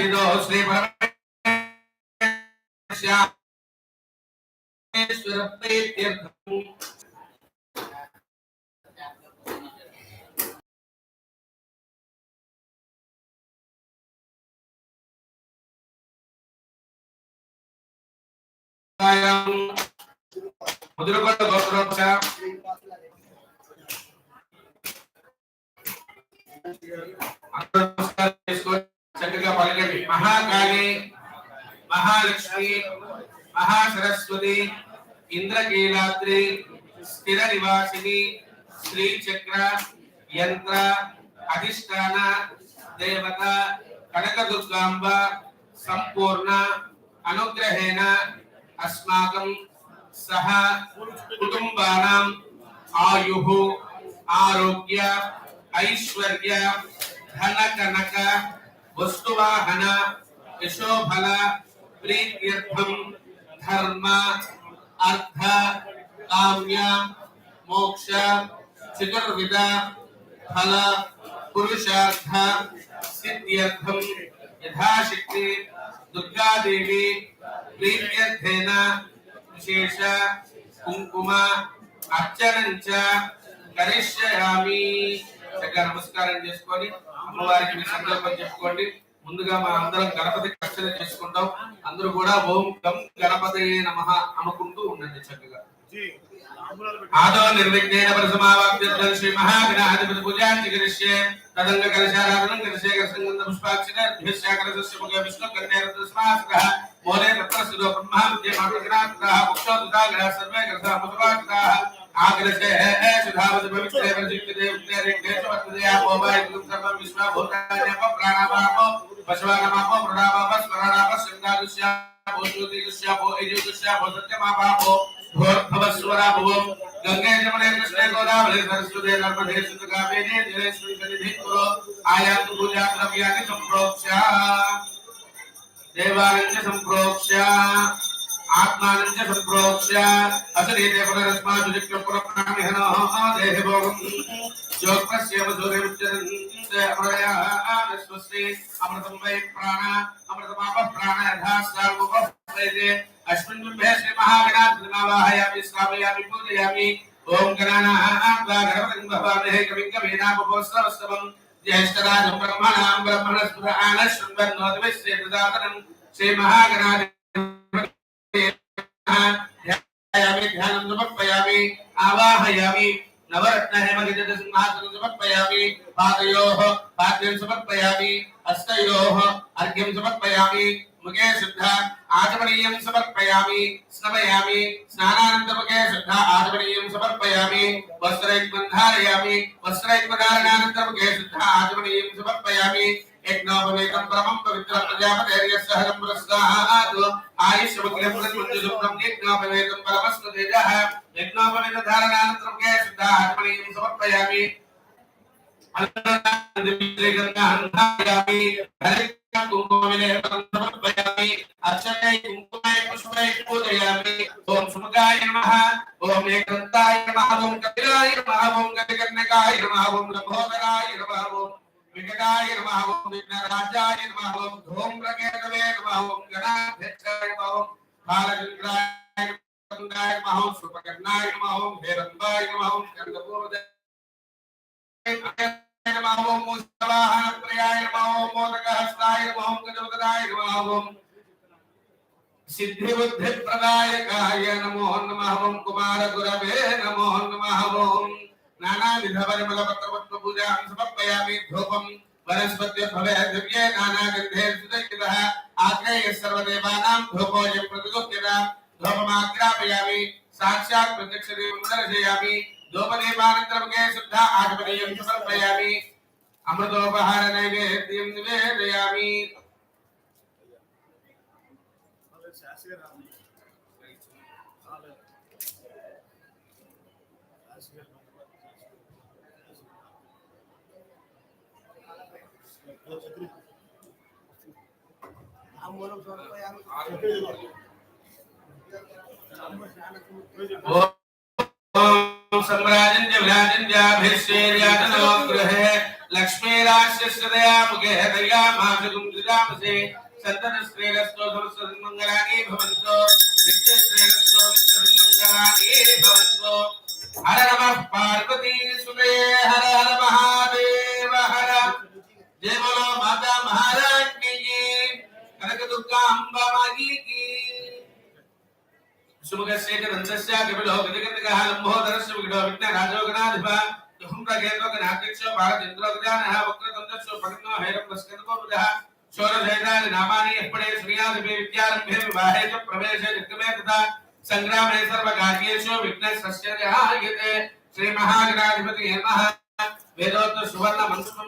శ్రీదో శ్రీ పరమేశ్వర ప్రీత్యర్థం ముదురుకొండ గోత్రోక్ష అందరూ నమస్కారం చేసుకొని చక్కగా పలకండి మహాకాళి మహాలక్ష్మి మహాసరస్వతి ఇంద్రకీలాద్రి స్థిర నివాసిని శ్రీచక్ర యంత్ర అధిష్టాన దేవత కనకదుర్గాంబ సంపూర్ణ అనుగ్రహేణ అస్మాకం సహ కుటుంబానాం ఆయు ఆరోగ్య ఐశ్వర్య ధన కనక वस्तुवाहन यशोफल प्रीत्यर्थम धर्म, अर्थ, काम्य, मोक्ष चतुर्विद फल, पुरुषार्थ सिद्ध्यर्थम यथाशक्ति दुर्गा देवी प्रीत्यर्थेन, विशेष कुंकुम अर्चन च करिष्यामि। చక్కగా నమస్కారం చేసుకొని అమ్మవారికి మీ సంకల్పం చెప్పుకోండి. ముందుగా మన అందరం గణపతి అర్చన చేసుకుంటాం అందరూ కూడా ఓం గం గణపతి నమః అనుకుంటూ ఉండండి చక్కగా. ఆదో నిర్విఘ్నేన పరిసమావాప్త్యర్థం శ్రీ మహాగణాధిపతి పూజాంచి కరిష్యే తదంగ కలశారాధనం కరిష్యే కరసంగంధ ముఖ విష్ణు కన్యారత్నస్మాస్రః మూలే తత్రస్థితో బ్రహ్మా విద్య మాతృగ్రాత్రః ముక్షోదుదాగ్రహ సర్వే కరసా ముఖవాగ్రహ आग्रसे है सुधावत पवित्र वजित देव तेरे देश वर्तते आप होवा इंदुम सर्व विश्वा भूतान्य को प्राणावापो पशवानामापो मृणावापो स्मरणावापो सिंगादुष्या भोज्योतिष्या तो भो तो इजुष्या भो सत्यमापापो भवस्वरा भुवम गंगे जमुने कृष्णे गोदावरी सरस्वती नर्मदे सुत कावेरी जलेश्वरी सनिधि कुरो आयातु पूजा द्रव्यानि संप्रोक्ष्या देवानंद संप्रोक्ष्या आत्मानञ्च सम्प्रोक्ष्य असदेते पुनरस्मादुजिक्यं पुरप्राणिहनः देहभोगम् योगस्येव दूरेमुच्चरन्ते अमृतयः आदस्वस्ति अमृतं वै प्राण अमृतमापप्राण यथा सर्वोपप्रेते अस्मिन् बिम्बे श्रीमहागणाद्रिमावाहयामि स्थापयामि पूजयामि ॐ गणानाः आत्मा गणपतिं भवामहे कविं कवीनामपोत्सवस्तवम् ज्येष्ठराजं ब्रह्मणां ब्रह्मणस्पृहाणः शृण्वन्नोदिविश्रेतदातनं श्रीमहागणाधिपति समर्पयामि आवाहयामि। नवरत्न हेमगिरिजन सिंहासनं समर्पयामि पादयोः पाद्यं समर्पयामि, हस्तयोः अर्घ्यं समर्पयामि, मुखे शुद्ध आचमनीयं समर्पयामि स्नपयामि स्नानानन्तरमुखे शुद्ध आचमनीयं समर्पयामि वस्त्रैकं धारयामि वस्त्रैकं धारणानन्तरमुखे शुद्ध आचमनीयं समर्पयामि। यज्ञावनेकं ब्रह्मं पवित्र प्रजापतेर्य सहलं प्रस्ताहात् तो आयुष्यवक्ले पुरस्मृत्युसुप्तं यज्ञावनेकं परमस्मृतेजः यज्ञावनेकधारणानन्तरं के शुद्धात्मनीयं समर्पयामि। ओम सुमगाय नमः, ओम एकंताय नमः, ओम कपिलाय नमः, ओम गतिकर्णिकाय नमः, ओम लभोदराय नमः, ओम నమః నమః ఓం వికటాయ నమః విఘ్నరాజాయ నమః ఓం ధూమ్రకేతవే నమః ఓం గణాధ్యక్షాయ నమః ఓం బాలచంద్రాయ నమః నమః ఓం శుభకర్ణాయ నమః ఓం హేరంబాయ నమః ఓం స్కందపూర్వజాయ నమః ఓం మూసవాహన ప్రియాయ నమః ఓం మోదకహస్తాయ నమః ఓం గజవదనాయ నమః ఓం సిద్ధి బుద్ధి ప్రదాయకాయ నమో నమః ఓం కుమార నమో నమః ఓం నానావిధ పరిమళ పత్రపత్ర పూజాం సమర్పయామి ధూపం వనస్పత్య భవే దివ్యే నానాగంధే సుదైకితః ఆగ్నేయ సర్వదేవానాం ధూపోయం ప్రతిగుప్యత ధూపమాగ్రాపయామి సాక్షాత్ ప్రత్యక్ష దేవం దర్శయామి ధూపదీపానంతరం కే శుద్ధ ఆగమనీయం సమర్పయామి అమృతోపహార నైవేద్యం నివేదయామి ఓం सम्राजन् च विराजन् चाभिश्चेर्यातनो गृहे लक्ष्मीराश्रदया मुखे दया मातुं दुरामसे सन्तनश्रेयस्तो समस्तमङ्गलानि भवन्तु नित्यश्रेयस्तो नित्यमङ्गलानि भवन्तु। हर नमः पार्वती सुते हर हर महादेव, हर जय बोलो माता महारानी की कनक दुर्गा अम्बा मागी की शुभकस्येकदन्तस्य कपिलो गजगन्दकः लम्बोदरस्य विघ्नो विघ्नराजोगणाधिप दुहं प्रगेन्द्रोगणाध्यक्षो भारतेन्द्रोगजानः वक्रतुण्डस्य भग्नो हैरप्रस्कन्दकोपदः शोरभेदानि नामानि यः श्रियादिपि विद्यारम्भे विवाहे च प्रवेशे निर्गमे तथा सङ्ग्रामे सर्वकार्येषु विघ्नस्य ध्यायते श्रीमहागणाधिपति नमः। वेदोक्त सुवर्ण मन्त्रं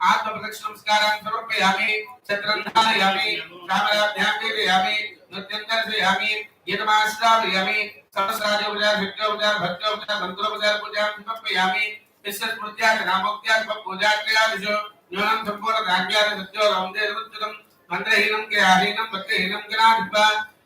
समर्पयामि आत्मप्रदक्षिणमस्कारान् समर्पयामि छत्रं धारयामि कामराध्यां दीपयामि नृत्यं दर्शयामि गीतमाश्रावयामि सहस्राजोपचार भिक्खोपचार भक्तोपचार मन्त्रोपचार पूजां समर्पयामि यस्य स्मृत्यात् नामोक्त्यात् पूजाक्रियादिषु न्यूनं सम्पूर्णधान्यात् सत्यो रौन्दे रुच्युतं मन्त्रहीनं क्रियाहीनं भक्तिहीनं गणाधिप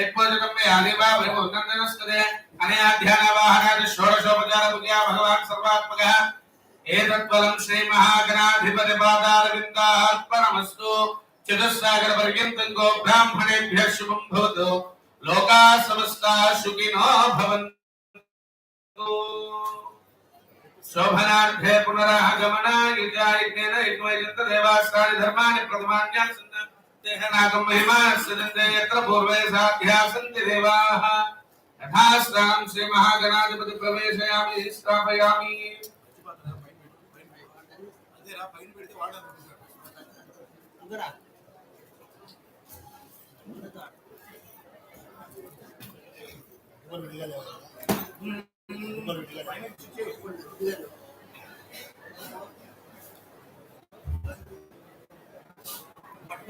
यत्पूजितं मे आदिवा वैभवनन्दनस्तदे अनया ध्यानवाहनादि षोडशोपचार पूजा भगवान् सर्वात्मकः एतत्फलं श्रीमहागणाधिपतिपादारविन्दार्पणमस्तु चतुस्सागरपर्यन्तं गो ब्राह्मणेभ्यः शुभं भवतु। लोकाः समस्ताः सुखिनो भवन्तु। शोभनार्थे पुनरागमनाय जायतेन इत्वैजन्तदेवास्तानि धर्माणि प्रथमान्यानि सन्ति तेह नागं महिमा सदन्ते यत्र पूर्वे साध्या सन्ति देवाः। यथा स्नानं श्रीमहागणाधिपति प्रवेशयामि இதெல்லாம் பயன்படுத்தி வாழ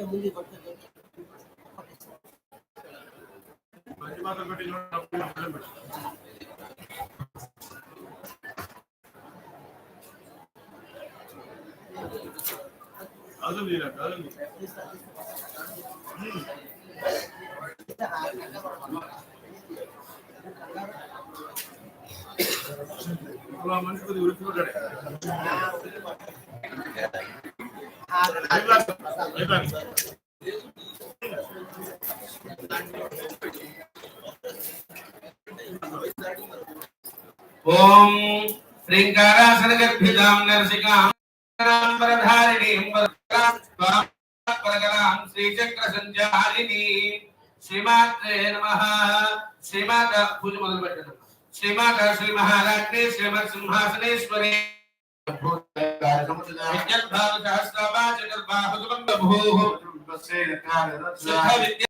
ಮುಂದೆ ಬರ್ತದೆ ಮಂಜು ಮಾತ್ರ ಬಿಟ್ಟು కాదు మీరా కాదు. మనిషి కొద్ది ఉరికిపోతాడు. ఓం శ్రీంకారాసన శ్రీంకారాసనగర్భితాం నరసికాం సంచారిణి శ్రీమాత్రే నమః శ్రీమాత పూజ మొదలు పెట్టండి శ్రీమాత శ్రీ మహారాజ్ఞి శ్రీమత్ సింహాసనేశ్వరి విద్యుద్భావ సహస్రమా చతుర్బాహుగం బభూః శుద్ధ విద్యా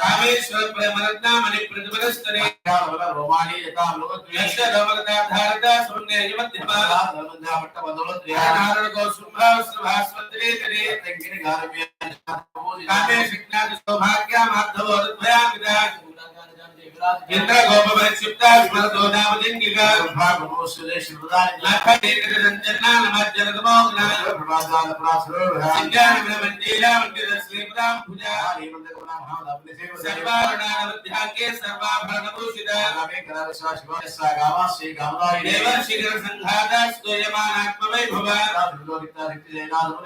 కామేశ్వర ప్రేమరత్నామణి ప్రతిపదస్తరే రోమాణి యథామృత రమరతాధారత శృంగే మధ్యమారణ కౌసుంభాస్వత్రేతరే కామేశక్నాది సౌభాగ్య మాధవ అద్భుయా ఇంద్ర గోప పరిక్షిప్త విమలతో నామలింగిగా భాగమో సురేష్ రంజనాల పూజ సర్వాభరణ భూషిత దేవ శిఖర సంఘాత స్తూయమానాత్మ వైభవ ఆరుఢ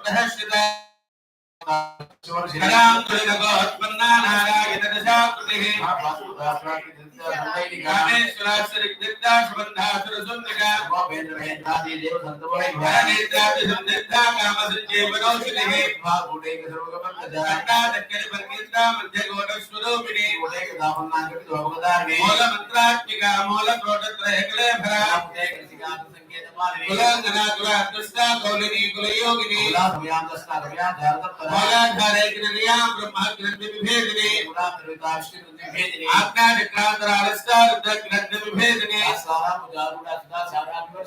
कलां तुलिगोत्पन्ना नारायण दशाकृतिः कामे सुरासर निद्रा सुबंधा सुरसुंदरा वापेन्द्र भेदादि देव संतवाय भेदादि संदिद्धा काम संजय मनोसुने भागुडे के सर्वगमन जगन्ना दक्कन परमित्रा मध्य गोड स्वरूपिणी उदय के दामनागति भगवदार में मूल मंत्रात्मिका मूल प्रोटत्र एकले भरा उदय के सिगात संकेत मालवी कुलांगना कुला दुष्टा कौलिनी कुलयोगिनी कुला भयाम दस्ता भयाम धारत परा मूला धारे कृतिया ब्रह्मा कृति विभेदिनी कुला त्रिविदाश्चित विभेदिनी आज्ञा निक्रांतरा रुद्र ग्रंथ विभेदिनी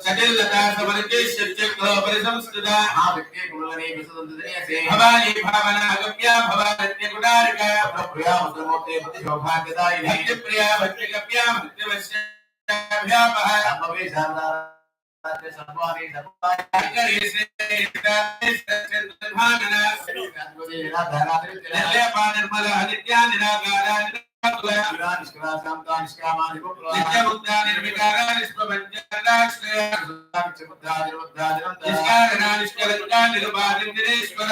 सटिलता समरते चक्र परिसंस्कृता हाँ व्यक्ति गुणवने विसुदंतने से भवानी भावना गम्या भवारण्य गुणारिका प्रिया मुद्रमोते पति सौभाग्यदायिने भक्ति प्रिया भक्ति गम्या भक्ति वश्याभ्यापः संभवे शारदा के संवादे संवाद करे से भागना गणपति ना धरात्रि तेरा निर्लेपा निर्मल नित्या निराकारा నిష్కారణ నిష్కలంగా నిరుపాధి నిరేశ్వర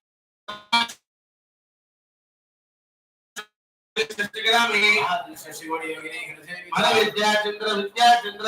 மன வித்யா சந்திர வித்யா சந்திர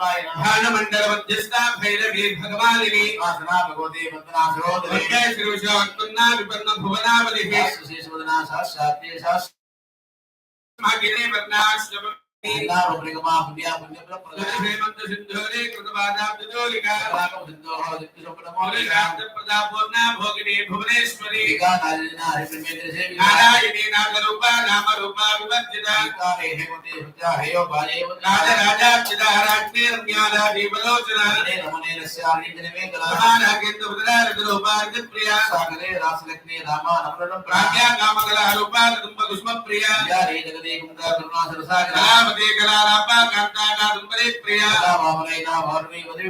चंद्र विद्या चंद्र मंडल जगन्नाथ चित्र राजनिकेतना भवते पुत्रै नाम तराजम पंच प्रभा प्रकाशना सेना पंच ब्रह्म स्वरूपिणी परमानंदा विज्ञान हरो ध्यान ध्यान ध्येय रूपा धर्मा धर्म विवर्जिता कृपा जगन्नाथ सबंते दैसापिका सुप्ता प्राज्ञात्मिका विद्या सर्वावस्था विवर्जिता गत्ते ब्रह्मरूपा गुप्ते गोविंदरूपिणी संहारिणे रुद्र रूपा द्रोधारिणेश्वरे या सवन करदा पंचित पुराय ध्यान मंडल मध्यस्था भैरवी भगवानिनी आसना भगवते वंदना सहोदरे वंदे श्रीविश्वत्पन्ना विपन्न भुवनावलिः शेषवदना सहस्रात्ये सहस्र मागिने वर्णाश्रम नाम भोगिनी भुवनेश्वरी नारायणी नागरूपा नामरूपा विवर्जिता विका हे हेमते हुत्या हेयो भाजे राज राजा चिदाराज्ञे रम्याला दीपलोचना ने रमणे रस्यानि जने कला महारागेन्द्र बुधराज रूपा प्रिया सागरे रासलक्ष्मी रामा नमरम प्राज्ञा कामकला रूपा कुष्म प्रिया या रे जगदे कुंदा करुणा सरसागर कलावती कलारापा कांता कादम्बरी प्रिया कला भावने ना भरणी वदे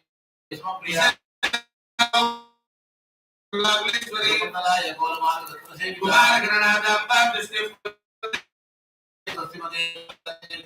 विस्तारिका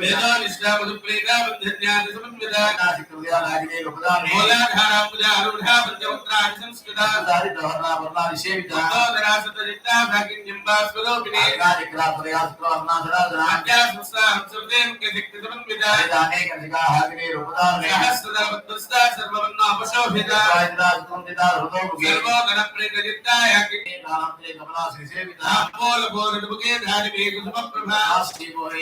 वेदान इस्लाम दुप्लेदा बंधन्यादि समन्विदा नासिक हृदयानागिने उपदाने मूलाधारा पूजा अरुणा पंचवक्त्रा संस्कृता सारि धर्मा वर्णा निषेविता तोदरासत जित्ता भागिन्यंबा स्वरूपिणे कार्यक्रा प्रयास प्रवर्णा धराधरा आज्ञासुसा हमसुदेव के दिक्ति समन्विदा वेदाने कनिका हागिने उपदाने सहस्रदा बद्धस्ता सर्ववन्ना अपशोभिता राजराज कुंदिता हृदोमुखे सर्वो गणप्रेत जित्ता याकिने नामते कमला सेविता बोल बोल डुबके धारि वेग सुमप्रभा आस्ति मोहे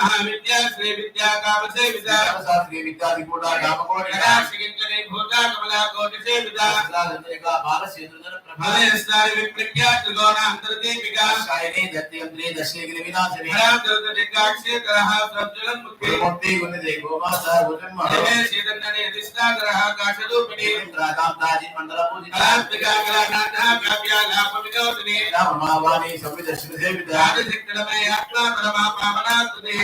महाविद्या श्री विद्या काम से विद्या शास्त्रीय विद्या दिकोटा काम को विद्या श्रीकिंकने भूता कमला कोटि से विद्या साधने का बाल सेन्द्रजन प्रभावे स्थान विप्रज्ञा त्रिगुण अंतर्दीपिका शायने दत्ते अंतरे दशे के विनाशने हरा दुर्ग दिकाक्षे करहा प्रज्वलन मुखे मुक्ति गुण दे गोमा सह भोजन महा हे श्रीदन्ने दिष्टा करहा काशदूपिणी इंद्रादाम ताजी मंडल पूजिता आत्मिका कला नाथा काव्या लाभ विनोदने राम मावानी सभी दर्शन से विद्या आदि शिक्षण में आत्मा परमा पावना तुने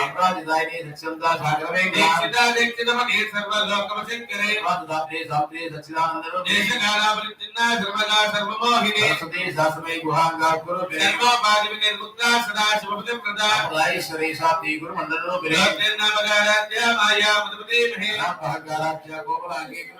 సామ్రాజ్యదాయని సత్యంతా సాగరమే దీక్షితా దీక్షిత మగే సర్వ లోకమశంకరే వాదాప్రే సాప్రే సచ్చిదానందరో దేశకాలాపరిచిన్నా సర్వగా సర్వమోహిని సతే సాసమై గుహాంగా కురు సర్వపాదివి నిర్ముక్తా సదా శుభపతి ప్రదా రాయేశ్వరే సాప్తి గురు మండలో బిరే నామగారాధ్య మాయా మధుపతి మహే భాగారాధ్య గోపలాగే గురు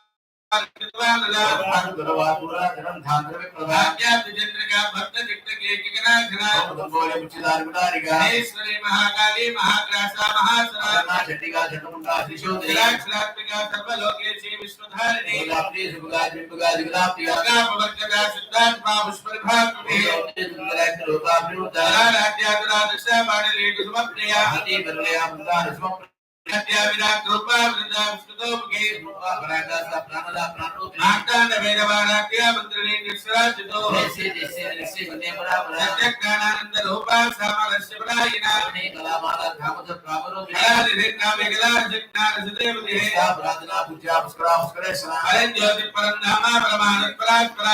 महेश्वरी महाकाली महाग्रासा महासरा चंडिका चंडमुंडा त्रिशूला सर्वलोकेशी विश्वधारिणी गुलाप्रिया सिद्धात्मा पुष्परिभा राज्या दुरादृश माडली कुसुमप्रिया हति बल्लया मुदा रसमप्रिया కత్యావిద కృపా వృంద విష్ణుతోముఖే ప్రాణదాస ప్రాణదా ప్రాణో నాటాన వేదవాన క్రియామంత్రిని నిస్రాజితో నిశ్చయ నిశ్చయ నిశ్చయ వందే పరాపర సత్యజ్ఞానానంద రూపా సామల శివరాయన అనే కళామాల ధామద ప్రామరో విలాది రేఖా విగలా జిజ్ఞాన సుదేవ దేహ ప్రార్థనా పూజా పుష్కరా పుష్కరేశ్వర అరే జ్యోతి పరం నామ ప్రమాణ పరాత్పరా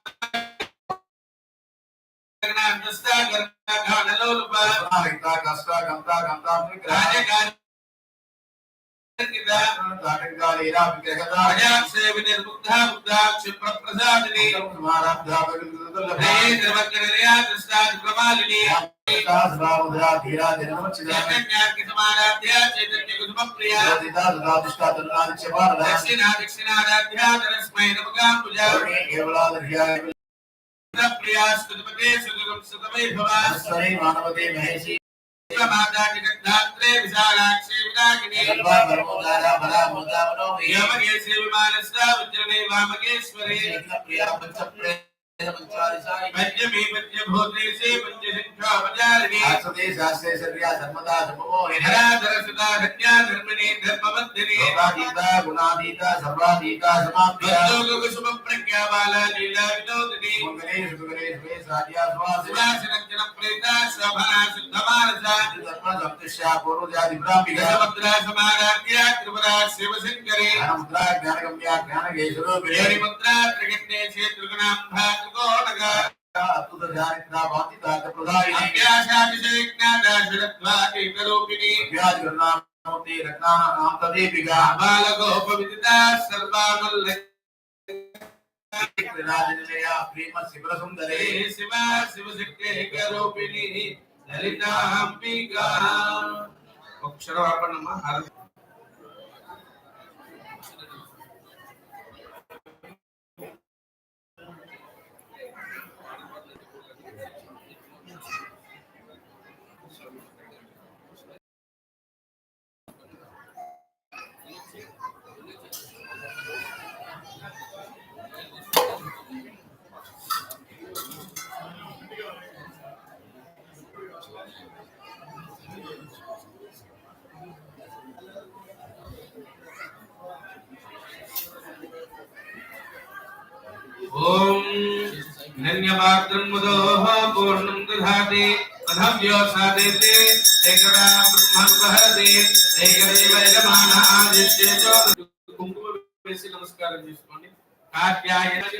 करना नस्ता करना खाना लो लुबा आहिता कस्ता गंता गंता राजे कार्य निदा। ताटंगा लीला विग्रहता अजाक सेवने मुग्धा मुग्धा क्षिप्र प्रसादनी। समारब्धा भगवतुल्ल हे त्रवकरया कृष्णा प्रमालिनी। विकास भावधा धीरा दिनमचिदा चैतन्य की समाराध्या चैतन्य कुसुम प्रिया दिदा दुर्गा दुष्टा दुर्गा चपार दक्षिणा दक्षिणा आराध्या तरस्मै नमः पूजा। केवला धीरा प्रियास्तुतिपते सुदुगं सुतमे भवास्वरे मानवते महेशि। माता जगद्धात्रे विशालाक्षे विनागिने सर्वा परमोदारा भला भूता मनोमये। यमगे सेविमानस्ता वज्रने वामगेश्वरे। प्रिया पंचप्रे आसते शास्त्रे धर्मदा धराधर सुता धन्या धर्मणे गुणाधीता सर्वाधीता प्रज्ञा बाला लीला विनोदिनी। मंगले साध्या स्वासिना प्रेता धर्म दशमुद्रा समाराध्या त्रिपुरा शिवशङ्करे ज्ञानमुद्रा ज्ञानगम्या त्रिगण्ये क्षेत्रगुणाम्भा ప్రేమ శివ సుందరే శివ శివ శక్తి అక్షరం ఆపండమ్మా धन्यवादं मुदोः पूर्णं दधाति अधव्योसादेते एकदा ब्रह्मं वहति एकदैव यजमानः आदिश्ये च కుంకుమ వేసి నమస్కారం చేసుకోండి కాత్యాయన విద్మహే కన్య